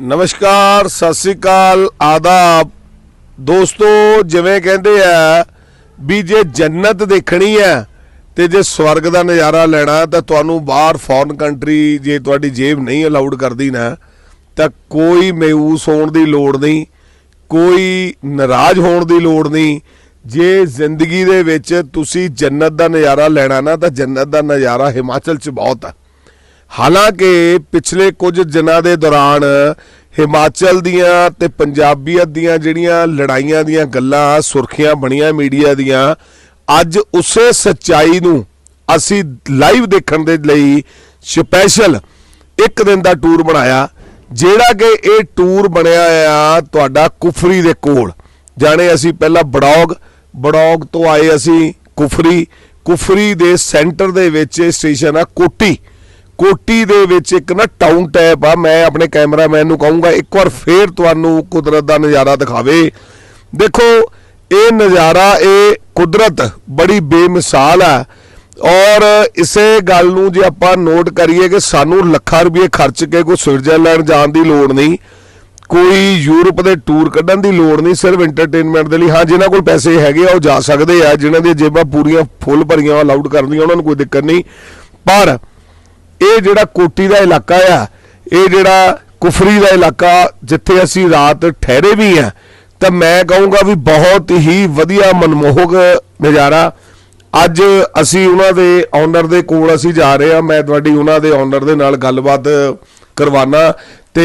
ਨਮਸਕਾਰ, ਸਤਿ ਸ੍ਰੀ ਅਕਾਲ, ਆਦਾਬ। ਦੋਸਤੋ, ਜਿਵੇਂ ਕਹਿੰਦੇ ਆ ਵੀ ਜੇ ਜੰਨਤ ਦੇਖਣੀ ਹੈ ਤੇ ਜੇ ਸਵਰਗ ਦਾ ਨਜ਼ਾਰਾ ਲੈਣਾ ਤਾਂ ਤੁਹਾਨੂੰ ਬਾਹਰ ਫੋਰਨ ਕੰਟਰੀ ਜੇ ਤੁਹਾਡੀ ਜੇਬ ਨਹੀਂ ਅਲਾਉਡ ਕਰਦੀ ਨਾ, ਤਾਂ ਕੋਈ ਮਯੂਸ ਹੋਣ ਦੀ ਲੋੜ ਨਹੀਂ, ਕੋਈ ਨਾਰਾਜ਼ ਹੋਣ ਦੀ ਲੋੜ ਨਹੀਂ। ਜੇ ਜ਼ਿੰਦਗੀ ਦੇ ਵਿੱਚ ਤੁਸੀਂ ਜੰਨਤ ਦਾ ਨਜ਼ਾਰਾ ਲੈਣਾ ਨਾ, ਤਾਂ ਜੰਨਤ ਦਾ ਨਜ਼ਾਰਾ ਹਿਮਾਚਲ 'ਚ ਬਹੁਤ ਆ। ਹਾਲਾਂਕਿ ਪਿਛਲੇ ਕੁਝ ਦਿਨਾਂ ਦੇ ਦੌਰਾਨ ਹਿਮਾਚਲ ਦੀਆਂ ਤੇ ਪੰਜਾਬੀਅਤ ਦੀਆਂ ਜਿਹੜੀਆਂ ਲੜਾਈਆਂ ਦੀਆਂ ਗੱਲਾਂ, ਸੁਰਖੀਆਂ ਬਣੀਆਂ ਮੀਡੀਆ ਦੀਆਂ, ਅੱਜ ਉਸੇ ਸੱਚਾਈ ਨੂੰ ਅਸੀਂ ਲਾਈਵ ਦੇਖਣ ਦੇ ਲਈ ਸਪੈਸ਼ਲ ਇੱਕ ਦਿਨ ਦਾ ਟੂਰ ਬਣਾਇਆ, ਜਿਹੜਾ ਕਿ ਇਹ ਟੂਰ ਬਣਿਆ ਆ ਤੁਹਾਡਾ ਕੁਫਰੀ ਦੇ ਕੋਲ। ਜਾਣੇ ਅਸੀਂ ਪਹਿਲਾਂ ਬੜੌਗ ਬੜੌਗ ਤੋਂ ਆਏ ਅਸੀਂ ਕੁਫਰੀ ਕੁਫਰੀ ਦੇ ਸੈਂਟਰ ਦੇ ਵਿੱਚ ਸਟੇਸ਼ਨ ਆ ਕੋਟੀ। ਕੋਟੀ ਦੇ ਵਿੱਚ ਇੱਕ ਨਾ ਟਾਊਨ ਟੈਪ ਆ, ਮੈਂ ਆਪਣੇ ਕੈਮਰਾਮੈਨ ਨੂੰ ਕਹੂੰਗਾ, ਇੱਕ ਵਾਰ ਫੇਰ ਤੁਹਾਨੂੰ ਕੁਦਰਤ ਦਾ ਨਜ਼ਾਰਾ ਦਿਖਾਵੇ। ਦੇਖੋ, ਇਹ ਨਜ਼ਾਰਾ, ਇਹ ਕੁਦਰਤ ਬੜੀ ਬੇਮਿਸਾਲ ਆ। ਔਰ ਇਸੇ ਗੱਲ ਨੂੰ ਜੇ ਆਪਾਂ ਨੋਟ ਕਰੀਏ ਕਿ ਸਾਨੂੰ ਲੱਖਾਂ ਰੁਪਏ ਖਰਚ ਕੇ ਕੋਈ ਸਵਿਟਜ਼ਰਲੈਂਡ ਜਾਣ ਦੀ ਲੋੜ ਨਹੀਂ, ਕੋਈ ਯੂਰਪ ਦੇ ਟੂਰ ਕੱਢਣ ਦੀ ਲੋੜ ਨਹੀਂ, ਸਿਰਫ ਐਂਟਰਟੇਨਮੈਂਟ ਦੇ ਲਈ। ਹਾਂ, ਜਿਨ੍ਹਾਂ ਕੋਲ ਪੈਸੇ ਹੈਗੇ ਆ, ਉਹ ਜਾ ਸਕਦੇ ਆ, ਜਿਨ੍ਹਾਂ ਦੀਆਂ ਜੇਬਾਂ ਪੂਰੀਆਂ ਫੁੱਲ ਭਰੀਆਂ ਅਲਾਉਡ ਕਰਦੀਆਂ ਉਹਨਾਂ ਨੂੰ ਕੋਈ ਦਿੱਕਤ ਨਹੀਂ। ਪਰ ਇਹ ਜਿਹੜਾ ਕੋਟੀ ਦਾ ਇਲਾਕਾ ਆ, ਇਹ ਜਿਹੜਾ ਕੁਫਰੀ ਦਾ ਇਲਾਕਾ ਜਿੱਥੇ ਅਸੀਂ ਰਾਤ ਠਹਿਰੇ ਵੀ ਆ, ਤਾਂ ਮੈਂ ਕਹੂੰਗਾ ਵੀ ਬਹੁਤ ਹੀ ਵਧੀਆ ਮਨਮੋਹਕ ਨਜ਼ਾਰਾ। ਅੱਜ ਅਸੀਂ ਉਹਨਾਂ ਦੇ ਓਨਰ ਦੇ ਕੋਲ ਅਸੀਂ ਜਾ ਰਹੇ ਆ ਮੈਂ ਤੁਹਾਡੀ ਉਹਨਾਂ ਦੇ ਓਨਰ ਦੇ ਨਾਲ ਗੱਲਬਾਤ ਕਰਵਾਨਾ। ਤੇ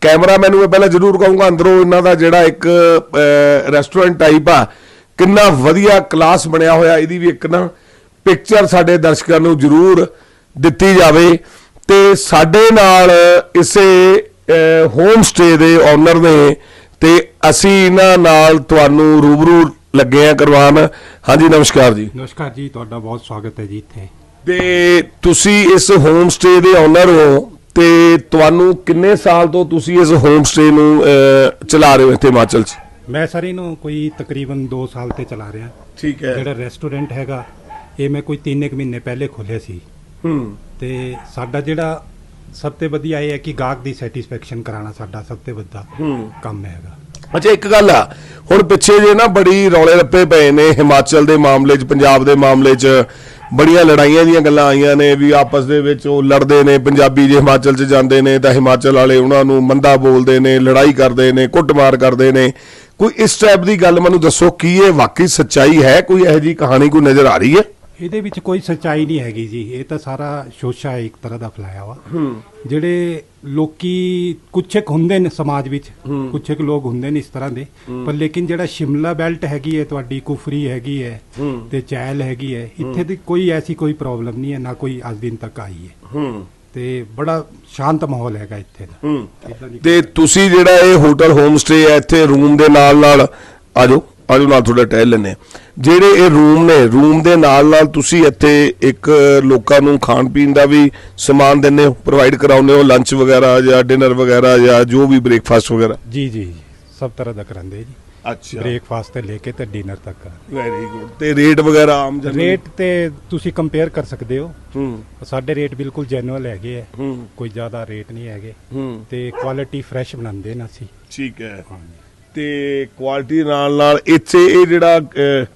ਕੈਮਰਾਮੈਨ ਨੂੰ ਮੈਂ ਪਹਿਲਾਂ ਜ਼ਰੂਰ ਕਹੂੰਗਾ, ਅੰਦਰੋਂ ਇਹਨਾਂ ਦਾ ਜਿਹੜਾ ਇੱਕ ਰੈਸਟੋਰੈਂਟ ਟਾਈਪ ਆ, ਕਿੰਨਾ ਵਧੀਆ ਕਲਾਸ ਬਣਿਆ ਹੋਇਆ, ਇਹਦੀ ਵੀ ਇੱਕ ਨਾ ਪਿਕਚਰ ਸਾਡੇ ਦਰਸ਼ਕਾਂ ਨੂੰ ਜ਼ਰੂਰ ਦਿੱਤੀ ਜਾਵੇ ਤੇ ਸਾਡੇ ਨਾਲ ਇਸੇ ਹੋਮ ਸਟੇ ਦੇ ਓਨਰ ਨੇ ਤੇ ਅਸੀਂ ਇਹਨਾਂ ਨਾਲ ਤੁਹਾਨੂੰ ਰੂਬਰੂ ਲੱਗੇ ਆ ਕਰਵਾਉਣ। ਹਾਂਜੀ ਨਮਸਕਾਰ ਜੀ। ਨਮਸਕਾਰ ਜੀ ਤੁਹਾਡਾ ਬਹੁਤ ਸਵਾਗਤ ਹੈ ਜੀ ਇੱਥੇ। ਤੇ ਤੁਸੀਂ ਇਸ ਹੋਮ ਸਟੇ ਦੇ ਓਨਰ ਹੋ ਤੇ ਤੁਹਾਨੂੰ ਕਿੰਨੇ ਸਾਲ ਤੋਂ ਤੁਸੀਂ ਇਸ ਹੋਮ ਸਟੇ ਨੂੰ ਚਲਾ ਰਹੇ ਹੋ ਇੱਥੇ ਹਿਮਾਚਲ 'ਚ? ਮੈਂ ਸਰ ਇਹਨੂੰ ਕੋਈ ਤਕਰੀਬਨ 2 ਸਾਲ ਤੇ ਚਲਾ ਰਿਹਾ। ਠੀਕ ਜਿਹੜਾ ਰੈਸਟੋਰੈਂਟ ਹੈਗਾ ਇਹ ਮੈਂ ਕੋਈ 3 ਕੁ ਮਹੀਨੇ ਪਹਿਲੇ ਖੋਲ੍ਹਿਆ ਸੀ। ਹੂੰ। ਤੇ ਸਾਡਾ ਜਿਹੜਾ ਸਭ ਤੋਂ ਵਧੀਆ ਇਹ ਹੈ ਕਿ ਗਾਹਕ ਦੀ ਸੈਟੀਸਫੈਕਸ਼ਨ ਕਰਾਉਣਾ ਸਾਡਾ ਸਭ ਤੋਂ ਵੱਡਾ ਕੰਮ ਹੈਗਾ। ਅੱਛਾ ਇੱਕ ਗੱਲ ਆ। ਹੁਣ ਪਿੱਛੇ ਜੇ ਨਾ ਬੜੀ ਰੌਲੇ ਰੱਪੇ ਪਏ ਨੇ ਹਿਮਾਚਲ ਦੇ ਮਾਮਲੇ 'ਚ ਪੰਜਾਬ ਦੇ ਮਾਮਲੇ 'ਚ ਬੜੀਆਂ ਲੜਾਈਆਂ ਦੀਆਂ ਗੱਲਾਂ ਆਈਆਂ ਨੇ ਵੀ ਆਪਸ ਦੇ ਵਿੱਚ ਉਹ ਲੜਦੇ ਨੇ ਪੰਜਾਬੀ ਜੇ ਹਿਮਾਚਲ 'ਚ ਜਾਂਦੇ ਨੇ ਤਾਂ ਹਿਮਾਚਲ ਵਾਲੇ ਉਹਨਾਂ ਨੂੰ ਮੰਦਾ ਬੋਲਦੇ ਨੇ ਲੜਾਈ ਕਰਦੇ ਨੇ ਕੁੱਟਮਾਰ ਕਰਦੇ ਨੇ। ਕੋਈ ਇਸ ਟਾਈਪ ਦੀ ਗੱਲ ਮੈਨੂੰ ਦੱਸੋ ਕੀ ਇਹ ਵਾਕਈ ਸੱਚਾਈ ਹੈ? ਕੋਈ ਇਹੋ ਜੀ ਕਹਾਣੀ ਕੋਈ ਨਜ਼ਰ ਆ ਰਹੀ ਹੈ? ਇਹਦੇ ਵਿੱਚ ਕੋਈ ਸੱਚਾਈ ਨਹੀਂ ਹੈਗੀ ਜੀ। ਇਹ ਤਾਂ ਸਾਰਾ ਸ਼ੋਸ਼ਾ ਹੈ ਇੱਕ ਤਰ੍ਹਾਂ ਦਾ ਫੈਲਾਇਆ ਵਾ। ਜਿਹੜੇ ਲੋਕੀ ਕੁਛ ਇੱਕ ਹੁੰਦੇ ਨੇ ਸਮਾਜ ਵਿੱਚ ਕੁਛ ਇੱਕ ਲੋਕ ਹੁੰਦੇ ਨੇ ਇਸ ਤਰ੍ਹਾਂ ਦੇ। ਪਰ ਲੇਕਿਨ ਜਿਹੜਾ ਸ਼ਿਮਲਾ ਬੈਲਟ ਹੈਗੀ ਹੈ ਤੁਹਾਡੀ ਕੁਫਰੀ ਹੈਗੀ ਹੈ ਤੇ ਚੈਲ ਹੈਗੀ ਹੈ ਇੱਥੇ ਦੀ ਕੋਈ ਐਸੀ ਕੋਈ ਪ੍ਰੋਬਲਮ ਨਹੀਂ ਹੈ ਨਾ ਕੋਈ ਅੱਜ ਦਿਨ ਤੱਕ ਆਈ ਹੈ। ਹੂੰ। ਤੇ ਬੜਾ ਸ਼ਾਂਤ ਮਾਹੌਲ ਹੈਗਾ ਇੱਥੇ ਦਾ। ਹੂੰ। ਏਦਾਂ ਦੀ ਤੇ ਤੁਸੀਂ ਜਿਹੜਾ ਇਹ ਹੋਟਲ ਹੋਮ ਸਟੇ ਹੈ ਇੱਥੇ ਰੂਮ ਦੇ ਨਾਲ ਨਾਲ ਆਜੋ ਆਜੋ ਨਾਲ ਥੋੜਾ ਟਹਿਲ ਲੈਨੇ ਜਿਹੜੇ ਇਹ ਰੂਮ ਨੇ ਰੂਮ ਦੇ ਨਾਲ ਨਾਲ ਤੁਸੀਂ ਇੱਥੇ ਇੱਕ ਲੋਕਾਂ ਨੂੰ ਖਾਣ ਪੀਣ ਦਾ ਵੀ ਸਮਾਨ ਦਿੰਦੇ ਹੋ ਪ੍ਰੋਵਾਈਡ ਕਰਾਉਂਦੇ ਹੋ ਲੰਚ ਵਗੈਰਾ ਜਾਂ ਡਿਨਰ ਵਗੈਰਾ ਜਾਂ ਜੋ ਵੀ ਬ੍ਰੇਕਫਾਸਟ ਵਗੈਰਾ? ਜੀ ਜੀ ਜੀ, ਸਭ ਤਰ੍ਹਾਂ ਦਾ ਕਰਾਂਦੇ ਜੀ। ਅੱਛਾ। ਬ੍ਰੇਕਫਾਸਟ ਤੋਂ ਲੈ ਕੇ ਤੇ ਡਿਨਰ ਤੱਕ। ਵੈਰੀ ਗੁੱਡ ਤੇ ਰੇਟ ਵਗੈਰਾ ਆਮ ਜਨਰਲ? ਰੇਟ ਤੇ ਤੁਸੀਂ ਕੰਪੇਅਰ ਕਰ ਸਕਦੇ ਹੋ। ਹੂੰ। ਸਾਡੇ ਰੇਟ ਬਿਲਕੁਲ ਜੈਨੂਅਲ ਹੈਗੇ ਆ। ਹੂੰ। ਕੋਈ ਜ਼ਿਆਦਾ ਰੇਟ ਨਹੀਂ ਹੈਗੇ। ਹੂੰ। ਤੇ ਕੁਆਲਿਟੀ ਫਰੈਸ਼ ਬਣਾਉਂਦੇ ਨੇ ਅਸੀਂ। ਠੀਕ ਹੈ। ਤੇ ਕੁਆਲਿਟੀ ਨਾਲ ਨਾਲ ਇੱਥੇ ਇਹ ਜਿਹੜਾ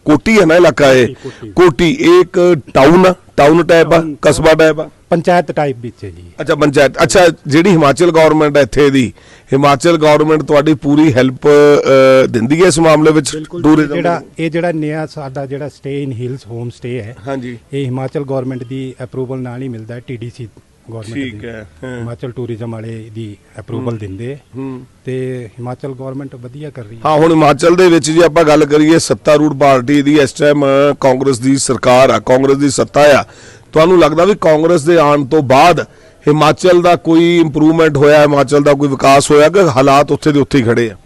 ਕੋਟੀ ਹੈ ਨਾ ਇਲਾਕਾ ਇਹ ਕੋਟੀ। ਇਹ ਇੱਕ ਟਾਊਨ ਆ ਟਾਊਨ ਟਾਈਪ ਆ ਕਸਬਾ ਟਾਈਪ ਆ? ਪੰਚਾਇਤ ਟਾਈਪ ਵਿੱਚ ਹੈ ਜੀ। ਅੱਛਾ ਪੰਚਾਇਤ ਅੱਛਾ ਜਿਹੜੀ ਹਿਮਾਚਲ ਗਵਰਨਮੈਂਟ ਹੈ ਇੱਥੇ ਦੀ ਹਿਮਾਚਲ ਗਵਰਨਮੈਂਟ ਤੁਹਾਡੀ ਪੂਰੀ ਹੈਲਪ ਦਿੰਦੀ ਹੈ ਇਸ ਮਾਮਲੇ ਵਿੱਚ tourism ਜਿਹੜਾ ਇਹ ਜਿਹੜਾ ਨਿਆ ਸਾਡਾ ਜਿਹੜਾ stay in hills home stay ਹੈ ਹਾਂਜੀ। ਇਹ ਹਿਮਾਚਲ ਗਵਰਨਮੈਂਟ ਦੀ ਅਪਰੂਵਲ ਨਾਲ ਹੀ ਮਿਲਦਾ ਹੈ ਟੀਡੀਸੀ ਗਵਰਨਮੈਂਟ ਠੀਕ ਹੈ, ਹਾਂ। ਹਿਮਾਚਲ ਟੂਰਿਜ਼ਮ ਵਾਲੇ ਦੀ ਅਪਰੂਵਲ ਦਿੰਦੇ ਹੈ। ਤੇ ਹਿਮਾਚਲ ਗਵਰਨਮੈਂਟ ਵਧੀਆ ਕਰ ਰਹੀ ਹੈ ਹਾਂ ਹੁਣ ਹਿਮਾਚਲ ਦੇ ਵਿੱਚ ਜੇ ਆਪਾਂ ਗੱਲ ਕਰੀਏ ਸੱਤਾਰੂੜ ਪਾਰਟੀ ਦੀ ਇਸ ਟਾਈਮ ਕਾਂਗਰਸ ਦੀ ਸਰਕਾਰ ਆ ਕਾਂਗਰਸ ਦੀ ਸੱਤਾ ਆ ਤੁਹਾਨੂੰ ਲੱਗਦਾ ਵੀ ਕਾਂਗਰਸ ਦੇ ਆਉਣ ਤੋਂ ਬਾਅਦ ਹਿਮਾਚਲ ਦਾ ਕੋਈ ਇੰਪਰੂਵਮੈਂਟ ਹੋਇਆ ਹਿਮਾਚਲ ਦਾ ਕੋਈ ਵਿਕਾਸ ਹੋਇਆ ਕਿ ਹਾਲਾਤ ਉੱਥੇ ਦੇ ਉੱਥੇ ਹੀ ਖੜੇ ਆ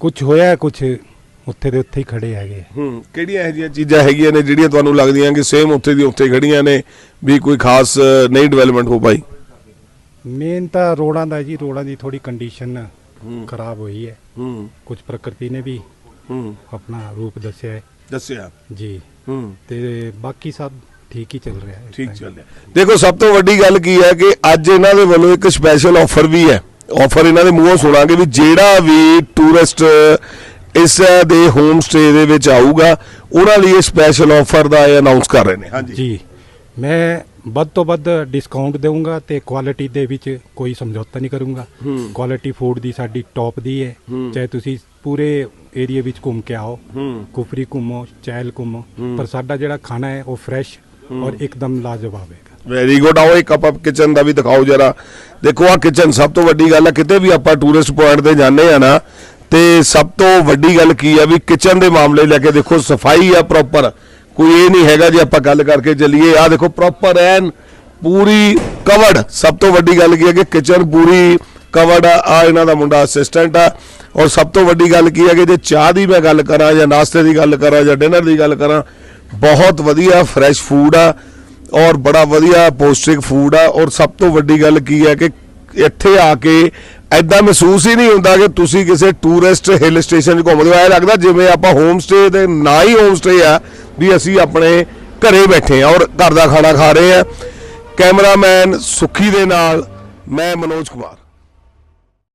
ਕੁਝ ਹੋਇਆ ਕੁਝ ਉੱਥੇ ਦੇ ਉੱਥੇ ਹੀ ਖੜੇ ਹੈਗੇ। ਹੂੰ ਕਿਹੜੀਆਂ ਇਹੋ ਜਿਹੀਆਂ ਚੀਜ਼ਾਂ ਹੈਗੀਆਂ ਨੇ ਜਿਹੜੀਆਂ ਤੁਹਾਨੂੰ ਲੱਗਦੀਆਂ ਕਿ ਸੇਮ ਉੱਥੇ ਦੀ ਉੱਥੇ ਖੜੀਆਂ ਨੇ ਵੀ ਕੋਈ ਖਾਸ ਨਹੀਂ ਡਿਵੈਲਪਮੈਂਟ ਹੋ ਪਾਈ? ਮੇਨ ਤਾਂ ਰੋਡਾਂ ਦਾ ਜੀ ਰੋਡਾਂ ਦੀ ਥੋੜੀ ਕੰਡੀਸ਼ਨ ਖਰਾਬ ਹੋਈ ਹੈ। ਹੂੰ। ਕੁਝ ਪ੍ਰਕਿਰਤੀ ਨੇ ਵੀ ਹੂੰ। ਆਪਣਾ ਰੂਪ ਦੱਸਿਆ ਹੈ। ਦੱਸਿਆ। ਜੀ। ਹੂੰ। ਤੇ ਬਾਕੀ ਸਭ ਠੀਕ ਹੀ ਚੱਲ ਰਿਹਾ ਹੈ। ਠੀਕ ਚੱਲ ਰਿਹਾ। ਦੇਖੋ ਸਭ ਤੋਂ ਵੱਡੀ ਗੱਲ ਕੀ ਹੈ ਕਿ ਅੱਜ ਇਹਨਾਂ ਦੇ ਵੱਲੋਂ ਇੱਕ ਸਪੈਸ਼ਲ ਆਫਰ ਵੀ ਹੈ। ਆਫਰ ਇਹਨਾਂ ਦੇ ਮੂੰਹੋਂ ਸੁਣਾਂਗੇ ਵੀ ਜਿਹੜਾ ਵੀ ਟੂਰਿਸਟ ਇਸ ਦੇ ਹੋਮ ਸਟੇ ਦੇ ਵਿੱਚ ਆਊਗਾ। ਉਹਨਾਂ ਲਈ ਸਪੈਸ਼ਲ ਆਫਰ ਦਾ ਇਹ ਅਨਾਉਂਸ ਕਰ ਰਹੇ ਨੇ। ਹਾਂਜੀ। ਜੀ ਮੈਂ ਵੱਧ ਤੋਂ ਵੱਧ ਡਿਸਕਾਊਂਟ ਦੇਵਾਂਗਾ ਤੇ ਕੁਆਲਿਟੀ ਦੇ ਵਿੱਚ ਕੋਈ ਸਮਝੌਤਾ ਨਹੀਂ ਕਰੂੰਗਾ। ਕੁਆਲਿਟੀ ਫੂਡ ਦੀ ਸਾਡੀ ਟੌਪ ਦੀ ਹੈ। ਚਾਹੇ ਤੁਸੀਂ ਪੂਰੇ ਏਰੀਆ ਵਿੱਚ ਘੁੰਮ ਕੇ ਆਓ। ਕੁਫਰੀ ਘੁੰਮੋ ਚਹਿਲ ਘੁੰਮੋ ਪਰ ਸਾਡਾ ਜਿਹੜਾ ਖਾਣਾ ਹੈ ਉਹ ਫਰੈਸ਼ ਔਰ ਇੱਕਦਮ ਲਾਜਵਾਬ ਹੈ ਵੈਰੀ ਗੁੱਡ ਆਓ ਇੱਕ ਆਪਾਂ ਕਿਚਨ ਦਾ ਵੀ ਦਿਖਾਓ ਜਰਾ। ਦੇਖੋ ਆ ਕਿਚਨ ਸਭ ਤੋਂ ਵੱਡੀ ਗੱਲ ਹੈ ਕਿਤੇ ਵੀ ਆਪਾਂ ਟੂਰਿਸਟ ਪੁਆਇੰਟ ਤੇ ਜਾਂਦੇ ਆ ਨਾ ਤੇ ਸਭ ਤੋਂ ਵੱਡੀ ਗੱਲ ਕੀ ਆ ਵੀ ਕਿਚਨ ਦੇ ਮਾਮਲੇ ਲੈ ਕੇ ਦੇਖੋ, ਸਫ਼ਾਈ ਆ ਪ੍ਰੋਪਰ ਕੋਈ ਇਹ ਨਹੀਂ ਹੈਗਾ ਜੇ ਆਪਾਂ ਗੱਲ ਕਰਕੇ ਚੱਲੀਏ ਆ ਦੇਖੋ ਪ੍ਰੋਪਰ ਐਨ ਪੂਰੀ ਕਵਰਡ ਸਭ ਤੋਂ ਵੱਡੀ ਗੱਲ ਕੀ ਹੈ ਕਿ ਕਿਚਨ ਪੂਰੀ ਕਵਰਡ ਆ, ਆਹ ਇਹਨਾਂ ਦਾ ਮੁੰਡਾ ਅਸਿਸਟੈਂਟ ਆ। ਔਰ ਸਭ ਤੋਂ ਵੱਡੀ ਗੱਲ ਕੀ ਹੈ ਕਿ ਜੇ ਚਾਹ ਦੀ ਮੈਂ ਗੱਲ ਕਰਾਂ ਜਾਂ ਨਾਸ਼ਤੇ ਦੀ ਗੱਲ ਕਰਾਂ ਜਾਂ ਡਿਨਰ ਦੀ ਗੱਲ ਕਰਾਂ, ਬਹੁਤ ਵਧੀਆ ਫਰੈਸ਼ ਫੂਡ ਆ ਔਰ ਬੜਾ ਵਧੀਆ ਪੌਸ਼ਟਿਕ ਫੂਡ ਆ। ਔਰ ਸਭ ਤੋਂ ਵੱਡੀ ਗੱਲ ਕੀ ਹੈ ਕਿ ਇੱਥੇ ਆ ਕੇ ਐਦਾਂ ਮਹਿਸੂਸ ਹੀ ਨਹੀਂ ਹੁੰਦਾ ਕਿ ਤੁਸੀਂ ਕਿਸੇ ਟੂਰਿਸਟ ਹਿਲ ਸਟੇਸ਼ਨ 'ਚ ਘੁੰਮਦੇ ਹੋ। ਐ ਲੱਗਦਾ ਜਿਵੇਂ ਆਪਾਂ ਹੋਮ ਸਟੇ ਦੇ ਨਾ ਹੀ ਹੋਮ ਸਟੇ ਆ ਵੀ ਅਸੀਂ ਆਪਣੇ ਘਰੇ ਬੈਠੇ ਆ ਔਰ ਘਰ ਦਾ ਖਾਣਾ ਖਾ ਰਹੇ ਆ। ਕੈਮਰਾਮੈਨ ਸੁਖੀ ਦੇ ਨਾਲ, ਮੈਂ ਮਨੋਜ ਕੁਮਾਰ।